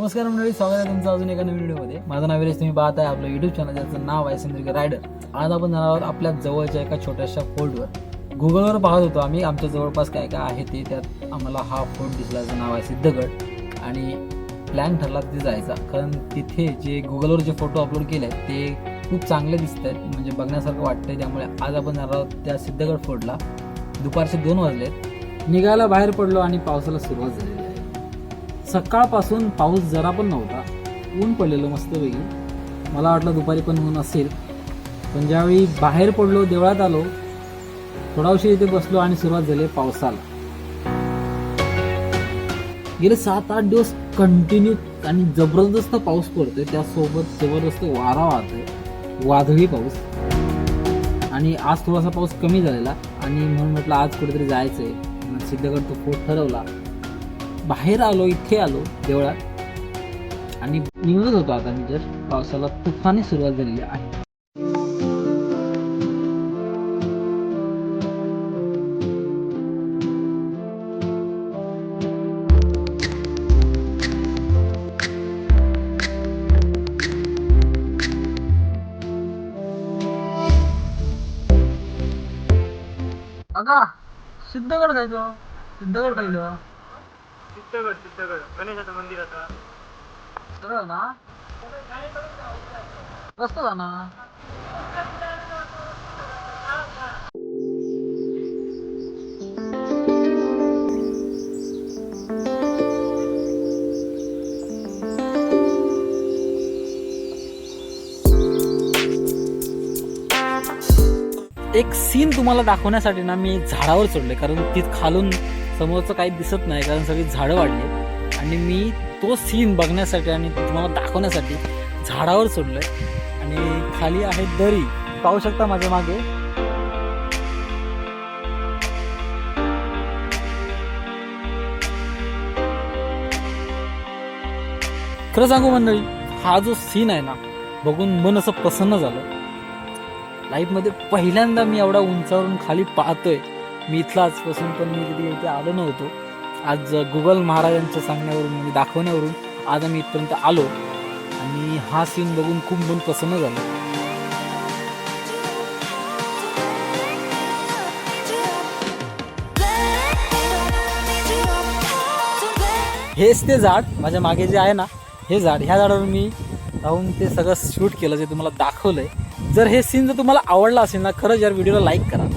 नमस्कार मंडळी स्वागत आहे तुमचं अजून एका नवीन व्हिडिओमध्ये. माझं नाव विरेश तुम्ही पाहत आहे आपलं युट्यूब चॅनल ज्याचं नाव आहे सिंद्रिका रायडर. आज आपण जाणार आहोत आपल्या जवळच्या एका छोट्याशा फोर्टवर गुगलवर पाहत होतो आम्ही आमच्या जवळपास काय काय आहे ते त्यात आम्हाला हा फोर्ट दिसला ज्याचं नाव आहे सिद्धगड. आणि प्लॅन ठरला तिथे जायचा. कारण तिथे जे गुगलवर जे फोटो अपलोड केले आहेत ते खूप चांगले दिसत आहेत. म्हणजे बघण्यासारखं वाटतंय त्यामुळे आज आपण जाणार आहोत त्या सिद्धगड फोर्टला दुपारचे दोन वाजलेत. निघायला बाहेर पडलो आणि पावसाला सुरुवात झाली सकाळपासून पाऊस जरा पण नव्हता. ऊन पडलेलं मस्तपैकी. मला वाटलं दुपारी पण ऊन असेल. पण ज्यावेळी बाहेर पडलो देवळात आलो थोडा उशीर इथे बसलो आणि सुरुवात झाली पावसाला. गेले सात आठ दिवस कंटिन्यू आणि जबरदस्त पाऊस पडतोय. त्यासोबत जबरदस्त वारा वाहतोय. वादळी पाऊस. आणि आज थोडासा पाऊस कमी झालेला. आणि म्हणून म्हटलं आज कुठेतरी जायचं आहे सिद्धगड तो फोर्ट ठरवला. बाहेर आलो इथे आलो देवळात. आणि निघत होतो आता मी जर पावसाला तुफानी सुरुवात झालेली आहे. अगा सिद्धगड खायचं. सिद्धगड खायचं. सगळं सगळं गणेशाचं मंदिर आता. सरळ ना? रस्ता जा ना एक सीन तुम्हाला दाखवण्यासाठी ना मी झाडावर चढले कारण ती खालून समोरचं काही दिसत नाही कारण सगळी झाडं वाढली आणि मी तो सीन बघण्यासाठी आणि तुम्हाला दाखवण्यासाठी झाडावर सोडलंय. आणि खाली आहे दरी. पाहू शकता माझ्या मागे? खरं सांगू मंडळी हा जो सीन आहे ना बघून मन असं प्रसन्न झालं. लाईफमध्ये पहिल्यांदा मी एवढा उंचावरून खाली पाहतोय. मी इथलाच आजपासून पण मी कधी इथे आलो नव्हतो. आज गुगल महाराजांच्या सांगण्यावरून म्हणजे दाखवण्यावरून आज आम्ही इथपर्यंत आलो. आणि हा सीन बघून खूप मन प्रसन्न झालं. हेच ते झाड माझ्या मागे जे आहे ना हे झाड ह्या झाडावर मी राहून ते सगळं शूट केलं जे तुम्हाला दाखवलंय. जर हे सीन जर तुम्हाला आवडला असेल ना खरंच यार व्हिडिओला लाईक करा.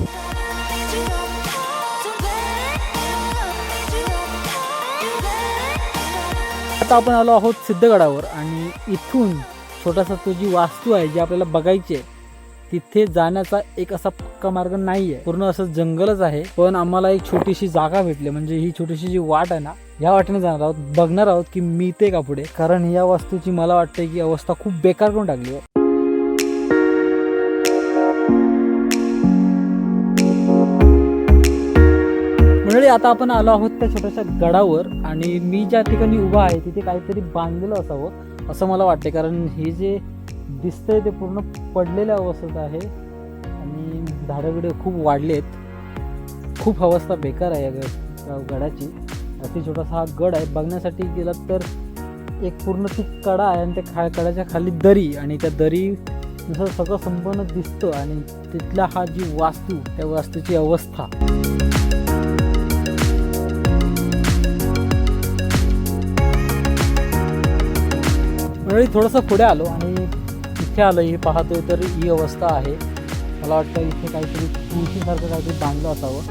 आता आपण आलो आहोत सिद्धगडावर आणि इथून छोटासा तो जी वास्तू आहे जी आपल्याला बघायची आहे तिथे जाण्याचा एक असा पक्का मार्ग नाही आहे पूर्ण असं जंगलच आहे पण आम्हाला एक छोटीशी जागा भेटली. म्हणजे ही छोटीशी जी वाट आहे ना या वाटेने जाणार आहोत बघणार आहोत की मी ते का पुढे. कारण या वास्तूची मला वाटते की अवस्था खूप बेकार करून टाकली आहे आता आपण आलो आहोत त्या छोट्याशा गडावर आणि मी ज्या ठिकाणी उभा आहे तिथे काहीतरी बांधलेलं असावं असं मला वाटते कारण हे जे दिसतंय ते पूर्ण पडलेल्या अवस्थेत आहे आणि झाडं बिडे खूप वाढले आहेत खूप अवस्था बेकार आहे या गडाची. अति छोटासा हा गड आहे. बघण्यासाठी गेलात तर एक पूर्ण ती कडा आहे आणि त्या खा कडाच्या खाली दरी आणि त्या दरी जसं सगळं संपूर्ण दिसतं आणि तिथला हा जी वास्तू त्या वास्तूची अवस्था. मंडळी थोडंसं पुढे आलो आणि इथे आलो हे पाहतोय तर ही अवस्था आहे. मला वाटतं इथे काहीतरी तुळशीसारखं काहीतरी बांधलं असावं.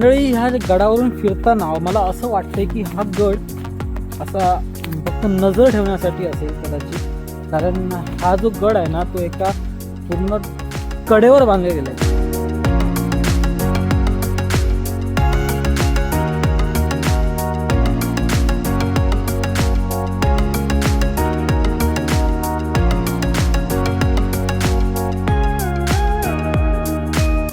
मंडळी ह्या गडावरून फिरताना मला असं वाटतंय की हा गड असा फक्त नजर ठेवण्यासाठी असेल कदाचित. कारण हा जो गड आहे ना तो एका पूर्ण कडेवर बांधला गेला आहे.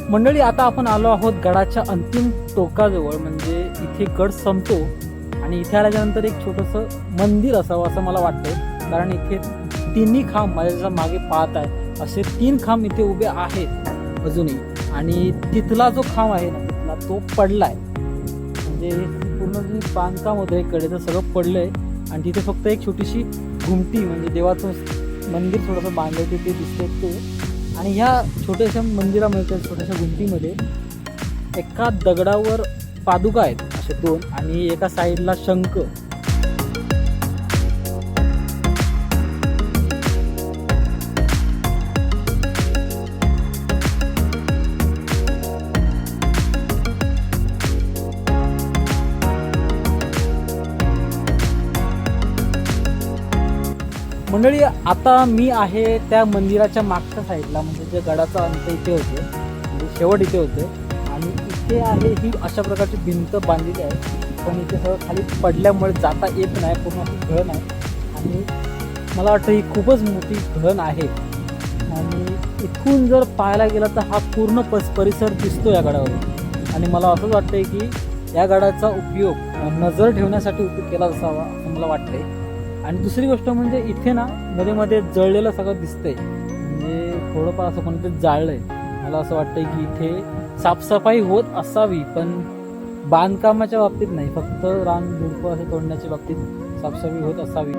मंडळी आता आपण आलो आहोत गडाच्या अंतिम टोकाजवळ म्हणजे इथे गड संपतो आणि इथे आल्याच्यानंतर एक छोटंसं मंदिर असावं असं मला वाटतंय. कारण इथे तिन्ही खांब माझ्या मागे पाहत आहे असे तीन खांब इथे उभे आहेत अजूनही. आणि तिथला जो खांब आहे ना तिथला तो पडलाय. म्हणजे पूर्ण बांधकाम होतं एक कडेचं सगळं पडलंय. आणि तिथे फक्त एक छोटीशी घुमटी म्हणजे देवाचं मंदिर थोडंसं बांधलं ते दिसतंय ते. आणि ह्या छोट्याशा मंदिरामध्ये त्या छोट्याशा गुंतीमध्ये एका दगडावर पादुका आहेत असे दोन आणि एका साईडला शंख. मंडळी आता मी आहे त्या मंदिराच्या मागच्या साईडला म्हणजे जे गडाचा अंत इथे होते म्हणजे शेवट इथे होते. आणि इथे आहे ही अशा प्रकारची भिंत बांधलेली आहे. पण इथे सगळं खाली पडल्यामुळे जाता येत नाही पूर्ण अशी घळण आहे आणि मला वाटतं ही खूपच मोठी घळण आहे. आणि इथून जर पाहायला गेलं तर हा पूर्ण पस परिसर दिसतो या गडावर. आणि मला असंच वाटतंय की या गडाचा उपयोग नजर ठेवण्यासाठी उपयोग केला असावा असं मला वाटतंय. आणि दुसरी गोष्ट म्हणजे इथे ना मध्ये मध्ये जळलेलं सगळं दिसतंय. म्हणजे थोडंफार असं कोणतं जाळलंय. मला असं वाटतंय की इथे साफसफाई होत असावी पण बांधकामाच्या बाबतीत नाही. फक्त रान झुडपं असे तोडण्याच्या बाबतीत साफसफाई होत असावी.